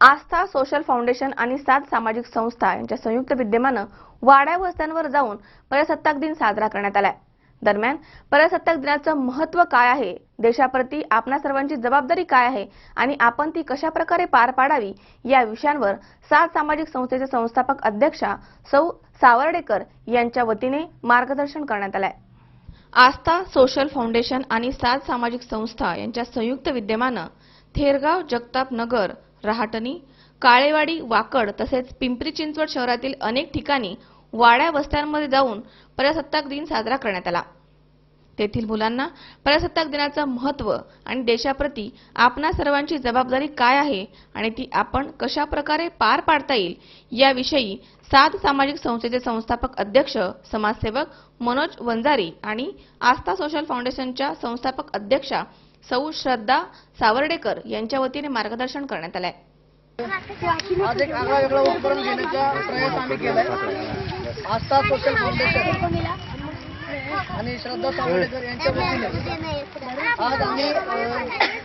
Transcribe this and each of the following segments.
आस्था social foundation आणि सात सामाजिक संस्था यांच्या संयुक्त विद्यमानं वाड्या वस्त्यांवर जाऊन प्रजासत्ताक दिन साजरा करण्यात आलाय. दरम्यान प्रजासत्ताक दिनाचं महत्त्व काय आहे? देशाप्रती आपणा सर्वांची जबाबदारी काय आहे? आणि आपण ती कशा प्रकारे पार पाडावी? या विषयांवर सात सामाजिक संस्थेचे संस्थापक अध्यक्षा सौ सावर्डेकर यांच्या वतीने मार्गदर्शन करण्यात आलंय. आस्था सोशल फाउंडेशन आणि सात सामाजिक संस्था यांच्या संयुक्त विद्यमानं थेरगाव जगताप नगर रहाटणी काळेवाडी वाकड तसेच पिंपरी चिंचवड शहरातील अनेक ठिकाणी वाड्या वस्त्यांमध्ये जाऊन प्रजासत्ताक दिन साजरा करण्यात आला. तेथील मुलांना प्रजासत्ताक दिनाचं महत्त्व आणि देशाप्रती आपणा सर्वांची जबाबदारी काय आहे आणि ती आपण कशा प्रकारे पार पाडता येईल याविषयी सात सामाजिक संस्थेचे संस्थापक अध्यक्ष समाजसेवक मनोज वंजारी आणि आस्था सोशल फाउंडेशनच्या संस्थापक अध्यक्षा सौ श्रद्धा सावर्डेकर यांच्या वतीने मार्गदर्शन करण्यात आलंय. आज एक आगळा वेगळा उपक्रम घेण्याचा प्रयास आम्ही केलाय. आस्था सोशल फाउंडेशन आणि श्रद्धा सावडेकर यांच्या वतीने आज आम्ही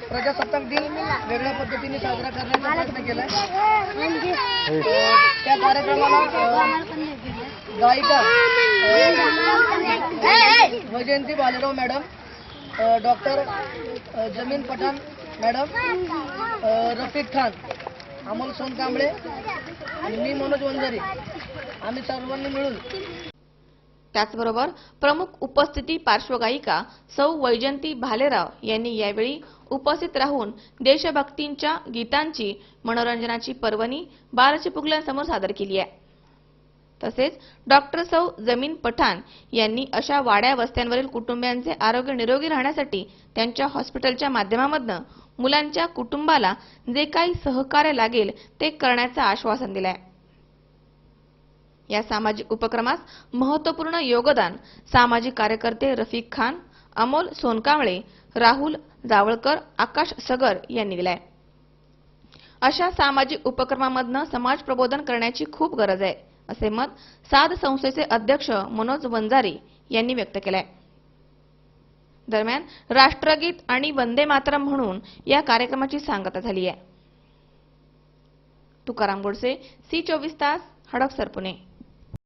प्रजासत्ताक दिन वेगळ्या पद्धतीने साजरा करण्याचा प्रयत्न केलाय. अ, त्या कार्यक्रमाला गायिका अ, Vaijayanti Balerao madam doctor Jamin Pathan madam Rafiq Khan Amol Sonkamble आणि मी मनोज वंजारी. आम्ही सर्वांनी मिळून. त्याचबरोबर प्रमुख उपस्थिती पार्श्वगायिका सौ वैजंती भालेराव यांनी यावेळी उपस्थित राहून देशभक्तींच्या गीतांची मनोरंजनाची पर्वणी बालचिमुकल्यांसमोर सादर केली आहे. तसेच डॉक्टर सौ जमीन पठाण यांनी अशा वाड्या वस्त्यांवरील कुटुंबियांचे आरोग्य निरोगी राहण्यासाठी त्यांच्या हॉस्पिटलच्या माध्यमामधनं मुलांच्या कुटुंबाला जे काही सहकार्य लागेल ते करण्याचं आश्वासन दिलंय. या सामाजिक उपक्रमास महत्त्वपूर्ण योगदान सामाजिक कार्यकर्ते रफिक खान अमोल सोनकांबळे राहुल जावळकर आकाश सगर यांनी दिलाय. अशा सामाजिक उपक्रमामधनं समाज प्रबोधन करण्याची खूप गरज आहे. असे मत साध संस्थेचे अध्यक्ष मनोज वंजारी यांनी व्यक्त केलंय. दरम्यान राष्ट्रगीत आणि वंदे मातरम म्हणून या कार्यक्रमाची सांगता झाली आहे. तुकाराम गोडसे सी चोवीस तास हडपसर पुणे.